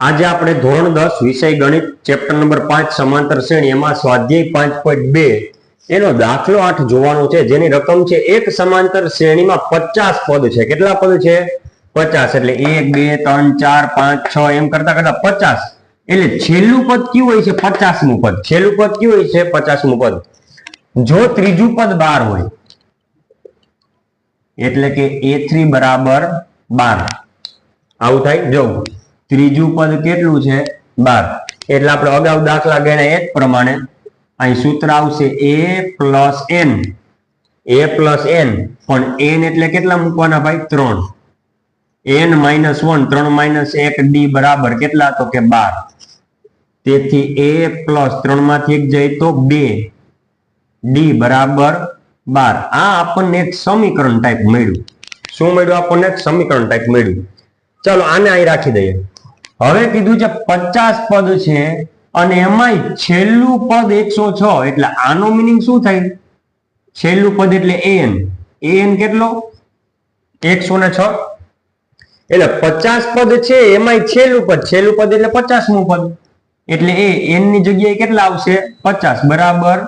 આજે આપણે ધોરણ દસ, વિષય ગણિત ચેપ્ટર નંબર પાંચ, સમાંતર શ્રેણી, એમાં સ્વાધ્યાય પાંચ પોઈન્ટ બે. એનો દાખલો આઠ જોવાનો છે, જેની રકમ છે એક સમાંતર શ્રેણીમાં પચાસ પદ છે. કેટલા પદ છે? પચાસ. એટલે એક, બે, ત્રણ, ચાર, પાંચ, છ, એમ કરતા કરતા પચાસ. એટલે છેલ્લું પદ કયું હોય છે? પચાસમું પદ. છેલ્લું પદ કયું હોય છે? પચાસમું પદ. જો ત્રીજું પદ બાર હોય, એટલે કે એ થ્રી બરાબર બાર. આવું થાય? જો. ત્રીજું પદ કેટલું છે? બાર. એટલે આપણે અગાઉ દાખલા ગણ્યા એ પ્રમાણે અહીં સૂત્ર આવશે a plus n. A plus n. પણ એન એટલે કેટલા મૂકવાના ભાઈ? ત્રણ. N minus one. ત્રણ માઇનસ એક ડી બરાબર કેટલા? તો કે બાર. તેથી એ પ્લસ ત્રણમાંથી એક જાય તો બે. ડી બરાબર બાર. આ આપણને એક સમીકરણ ટાઈપ મળ્યું. શું મળ્યું? આપણને એક સમીકરણ ટાઈપ મળ્યું. ચાલો આને અહીં રાખી દઈએ. હવે કીધું છે પચાસ પદ છે અને એમાંય છેલ્લું પદ એકસો છ, એટલે આનો મિનિંગ શું થાય? છેલ્લું પદ એટલે એન એન કેટલો? એકસો ને છ. એટલે પચાસ પદ છે, એમાંય છેલ્લું પદ. છેલ્લું પદ એટલે પચાસમું પદ. એટલે એ એનની જગ્યાએ કેટલા આવશે? પચાસ. બરાબર?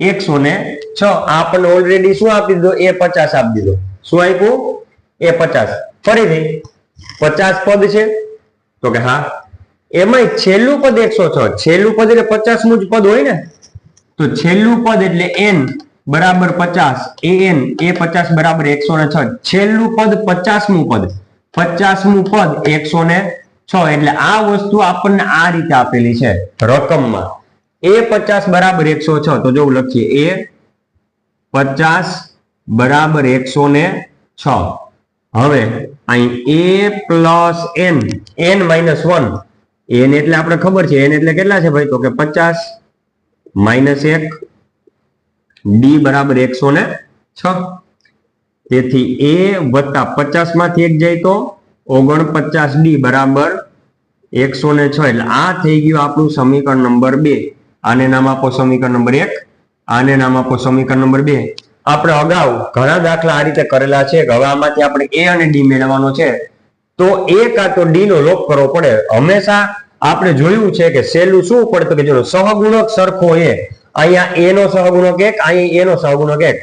એકસો ને છ. આપણને ઓલરેડી શું આપી દીધો? એ પચાસ આપી દીધો. શું આપ્યું? એ પચાસ. ફરીથી. પચાસ પદ છે તો કે હા. એમાં છેલ્લું પદ એકસો છ. છેલ્લું પદ એટલે પચાસમું જ પદ હોય ને? તો છેલ્લું પદ એટલે એન બરાબર પચાસ. એ એન, એ પચાસ બરાબર એકસો ને છ. છેલ્લું પદ પચાસમું પદ. પચાસમું પદ એકસો ને છ. એટલે આ વસ્તુ આપણને આ રીતે આપેલી છે રકમમાં. એ પચાસ બરાબર એકસો છ. તો જો લખીએ. એ પચાસ બરાબર એકસો ને છ. હવે, અહીં a plus n n minus one n એટલે આપણે ખબર છે એન એટલે કેટલા છે ભાઈ? તો કે પચાસ માઇનસ એક ડી બરાબર એકસો ને છ. તેથી એ વત્તા પચાસમાંથી એક જાય તો ઓગણપચાસ ડી બરાબર એકસો ને છ. એટલે આ થઈ ગયું આપણું સમીકરણ નંબર બે. આને નામ આપો સમીકરણ નંબર એક, આને નામ આપો સમીકરણ નંબર બે. આપણે અગાઉ ઘણા દાખલા આ રીતે કરેલા છે. કે હવે આપણે એ અને ડી મેળવવાનો છે. તો એ કાં તો ડી નો લોપ કરવો પડે. હંમેશા આપણે જોયું છે કે સહેલું શું પડે તો કે જો સહગુણક સરખો એ. અહીંયા એ નો સહગુણક એક, અહીંયા એ નો સહગુણક એક.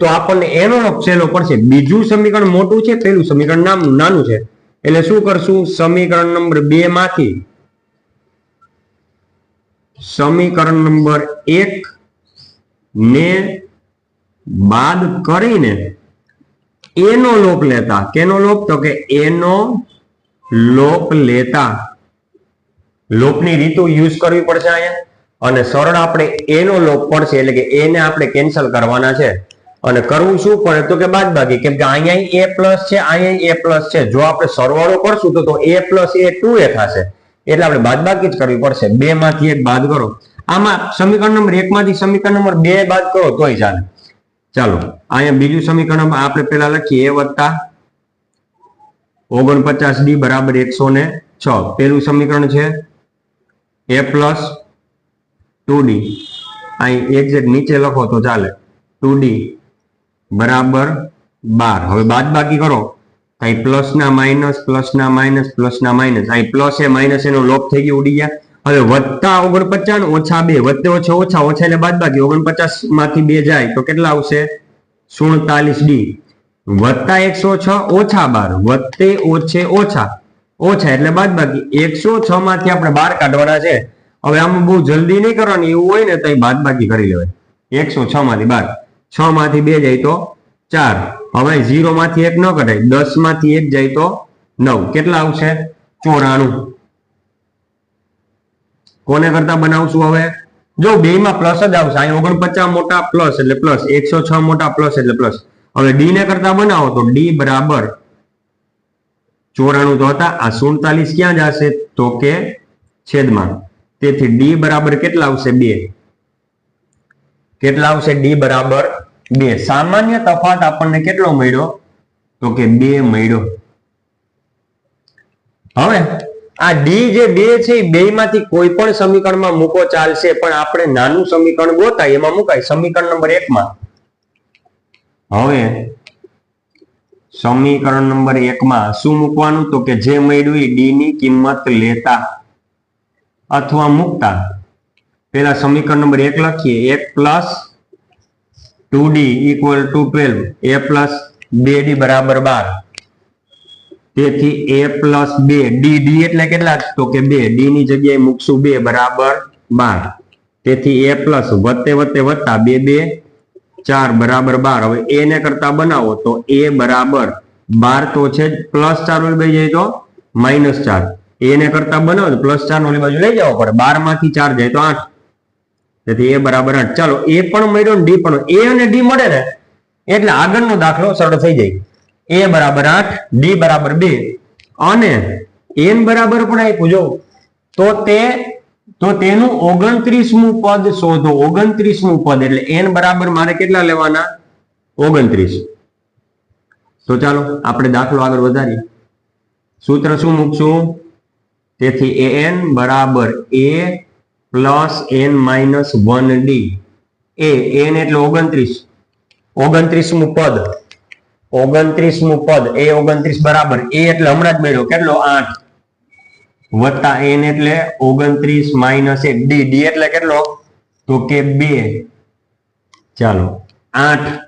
તો આપણને એનો લોપ સહેલો પડશે. બીજું સમીકરણ મોટું છે, પેલું સમીકરણ નામ, નાનું છે. એટલે શું કરશું? સમીકરણ નંબર બે માંથી સમીકરણ નંબર એક ને બાદ કરીને એનો લોપ લેતા. કેનો લોપ? તો કે એનો લોપ લેતા. લોપની રીતુ યુઝ કરવી પડશે અહીંયા. અને સરળ આપણે એનો લોપ પડશે, એટલે કે એને આપણે કેન્સલ કરવાના છે. અને કરવું શું? પડે તો કે બાદ બાકી કેમ કે અહીંયા એ પ્લસ છે, અહીંયા એ પ્લસ છે. જો આપણે સરવાળો કરશું તો તો એ પ્લસ એ ટુ એ થશે. એટલે આપણે બાદ બાકી જ કરવી પડશે. બે માંથી એક બાદ કરો. આમાં સમીકરણ નંબર એક માંથી સમીકરણ નંબર બે બાદ કરો, તોય ચાલે. ચાલો, અહીંયા બીજું સમીકરણ આપણે પેલા લખીએ, એ વત્તા ઓગણપચાસ ડી બરાબર એકસો ને છ. પેલું સમીકરણ છે એ પ્લસ ટુ ડી. અહીં એક્ઝેક્ટ નીચે લખો તો ચાલે. ટુ ડી બરાબર બાર. હવે બાદ બાકી કરો. અહીં પ્લસ ના માઇનસ પ્લસ ના માઇનસ પ્લસ ના માઇનસ. અહીં પ્લસ એ માઇનસ એનો લોપ થઈ ગયો, ઉડી ગયા. હવે વત્તા ઓગણપચાસ, ઓછા બે વત્તે ઓછા ઓછા ઓછા એટલે બાદ બાકી ઓગણપચાસમાંથી બે જાય તો કેટલા આવશે? સુડતાલીસ ડી. વત્તા એકસો છ, ઓછા બાર. વત્તે ઓછે ઓછા. ઓછા એટલે બાદ બાકી એકસો છ માંથી આપણે બાર કાઢવાના છે. હવે આમાં બહુ જલ્દી નહીં કરવાની, એવું હોય ને તો બાદ બાકી કરી લેવાય. એકસો છ માંથી બાર. છ માંથી બે જાય તો ચાર. હવે ઝીરો માંથી એક ન કઢાય. દસમાંથી એક જાય તો નવ. કેટલા આવશે? ચોરાણું. કોને કરતા બનાવશું હવે? જો બે માં પ્લસ જ આવશે. અહીં ઓગણપચાસ મોટા પ્લસ એટલે પ્લસ એકસો છ મોટા પ્લસ એટલે પ્લસ હવે ડી ને કરતા બનાવો તો ડી બરાબર ચોરાણું તો હતા. આ સુડતાલીસ ક્યાં જશે? તો કે છેદમાં. તેથી ડી બરાબર કેટલા આવશે? બે. કેટલા આવશે? ડી બરાબર બે. સામાન્ય તફાત આપણને કેટલો મળ્યો? તો કે બે મળ્યો. હવે આ ડી જે બે છે, એ બે માંથી કોઈ પણ સમીકરણમાં મૂકો ચાલશે, પણ આપણે નાનું સમીકરણ ગોતાય, એમાં મુકાય. સમીકરણ નંબર એક માં હવે, સમીકરણ નંબર એકમાં શું મૂકવાનું? તો કે જે મળ્યું એ ડી ની કિંમત લેતા અથવા મૂકતા. પેલા સમીકરણ નંબર એક લખીએ. એક plus two d equal to twelve. A plus બે ડી બરાબર બાર. તેથી એ પ્લસ બે. ડી ડી એટલે કેટલા? તો કે બે. ડી ની જગ્યાએ મૂકશું બે બરાબર બાર. તેથી એ પ્લસ વત્તે વધતે વત્તા બે બે, ચાર બરાબર બાર. હવે એ ને કરતા બનાવો તો એ બરાબર બાર તો છે જ પ્લસ ચાર ઓલી બાજુ જાય તો માઇનસ ચાર. એ ને કરતા બનાવો તો પ્લસ ચાર ઓલી બાજુ લઈ જવો પડે. બારમાંથી ચાર જાય તો આઠ. તેથી એ બરાબર આઠ. ચાલો એ પણ મળ્યો ડી પણ એ અને ડી મળે ને? એટલે આગળનો દાખલો સરળ થઈ જાય. એ બરાબર આઠ ડી બરાબર બે. અને એન બરાબર પણ આપ્યું, જો. તો તે, તો તેનું ઓગણત્રીસમું પદ શોધો. ઓગણત્રીસમું પદ, એટલે એન બરાબર મારે કેટલા લેવાના? ઓગણત્રીસ. તો ચાલો, આપણે દાખલો આગળ વધારીએ. સૂત્ર શું મૂકશું? તેથી એ એન બરાબર a plus n minus one d. A, n એટલે ઓગણત્રીસ. ઓગણત્રીસમું પદ. ઓગણત્રીસમું પદ, એ ઓગણત્રીસ બરાબર, એ એટલે હમણાં જ મેળવ્યો કેટલો? આઠ. વત્તા એન એટલે ઓગણત્રીસ માઇનસ એક, ડી. ડી એટલે કેટલો? તો કે બે. ચાલો, આઠ.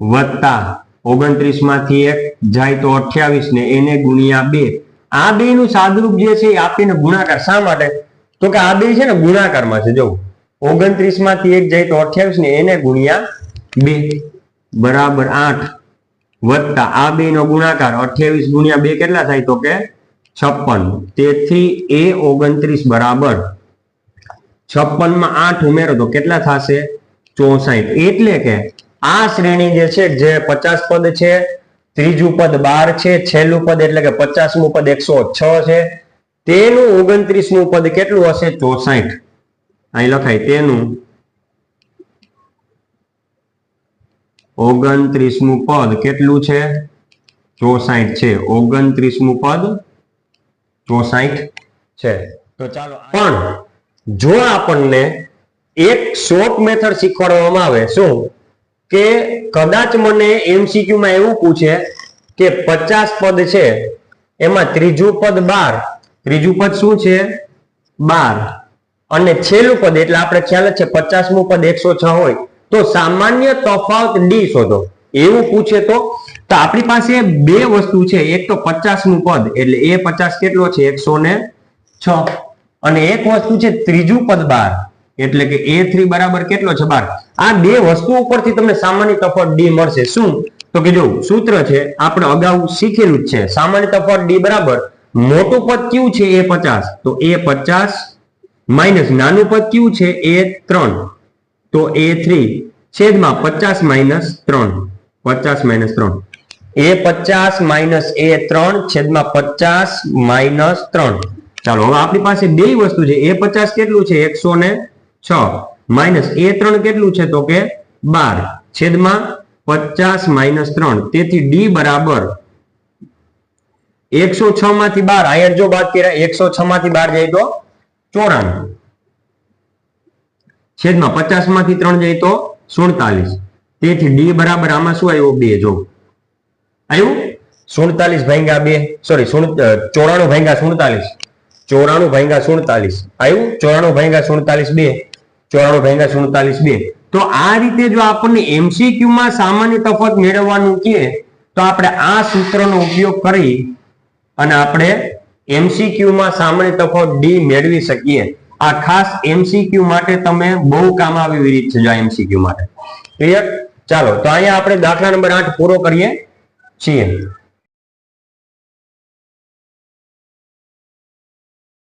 વત્તા ઓગણત્રીસમાંથી એક જાય તો અઠ્યાવીસ ને એને ગુણ્યા બે. આ બે નું સાદરૂપ જે છે એ આપીને ગુણાકાર શા માટે? તો કે આ બે છે ને ગુણાકારમાં છે જો ઓગણત્રીસમાંથી એક જાય તો અઠ્યાવીસ ને એને ગુણ્યા બે. બરાબર આઠ વત્તા આ બે નો ગુણાકાર અઠ્યાવીસ ગુણ્યા બે કેટલા થાય તો કે છપ્પન. તેથી એ ઓગણત્રીસ બરાબર. છપ્પનમાં આઠ ઉમેરો તો કેટલા થશે? ચોસાઠ. એટલે કે આ શ્રેણી જે છે, જે પચાસ પદ છે, ત્રીજું પદ બાર છે, છેલ્લું પદ એટલે કે પચાસમું પદ એકસો છ છે. તેનું ઓગણત્રીસમું પદ કેટલું હશે? ચોસાઠ. અહીં લખાય તેનું ઓગણત્રીસમું પદ કેટલું છે? ચોસાઠ છે. ઓગણત્રીસમું પદ ચોસાઠ છે. તો ચાલો પણ જો આપણને એક શોર્ટ મેથડ શીખવાડવામાં આવે, શું? કે કદાચ મને એમસીક્યુ માં એવું પૂછે કે પચાસ પદ છે, એમાં ત્રીજું પદ બાર. ત્રીજું પદ શું છે? બાર. અને છેલ્લું પદ, એટલે આપણે ખ્યાલ જ છે, પચાસમું પદ એકસો છ હોય. તો સામાન્ય તફાવત ડી શોધો. એવું પૂછે તો તો આપણી પાસે બે વસ્તુ છે. એક તો પચાસનું પદ, એટલે એ પચાસ કેટલો છે? એકસો ને છ. અને એક વસ્તુ છે ત્રીજું પદ બાર. એટલે કે એ થ્રી બરાબર કેટલો છે? બાર. આ બે વસ્તુ ઉપરથી તમને સામાન્ય તફાવત ડી મળશે. શું? તો કે જો સૂત્ર છે, આપણે અગાઉ શીખેલું જ છે. સામાન્ય તફાવત ડી બરાબર. મોટું પદ કયું છે? એ પચાસ. તો એ પચાસ માઇનસ નાનું પદ કયું છે? એ ત્રણ. તો એ થ્રી છેદમાં પચાસ માઇનસ ત્રણ. પચાસ માઇનસ ત્રણ. એ પચાસ માઇનસ એ ત્રણ છેદમાં પચાસ માઇનસ ત્રણ. ચાલો, હવે આપણી પાસે બે વસ્તુ છે. એ પચાસ કેટલું છે? એકસો ને છ. માઇનસ એ ત્રણ કેટલું છે? તો કે બાર. છેદમાં પચાસ માઇનસ ત્રણ. તેથી ડી બરાબર એકસો છ માંથી બાર. આયર જો બાદ કર્યા, એકસો છ માંથી બાર જાય તો ચોરાણું. છેદમાં પચાસમાંથી ત્રણ જાય તો સુડતાલીસ. તેથી ડી બરાબર આમાં શું આવ્યું? બે. જો આવ્યું? સુડતાલીસ ભાઈગા બે. સોરી ચોરાણું ભાઈગા સુડતાલીસ. ચોરાણું ભાઈગા સુડતાલીસ. આવ્યું? ચોરાણું ભાઈગા સુડતાલીસ બે. ચોરાણું ભાઈગા સુડતાલીસ બે. તો આ રીતે જો આપણને એમસીક્યુ માં સામાન્ય તફાવત મેળવવાનું કહે તો આપણે આ સૂત્રનો ઉપયોગ કરી અને આપણે એમસીક્યુ માં સામાન્ય તફાવત ડી મેળવી શકીએ. આ ખાસ એમસીક્યુ માટે તમે બહુ કામ આવે એવી રીત છે જો એમસીક્યુ માટે. ક્લિયર ચાલો, તો અહીંયા આપણે દાખલા નંબર આઠ પૂરો કરીએ. છીએ.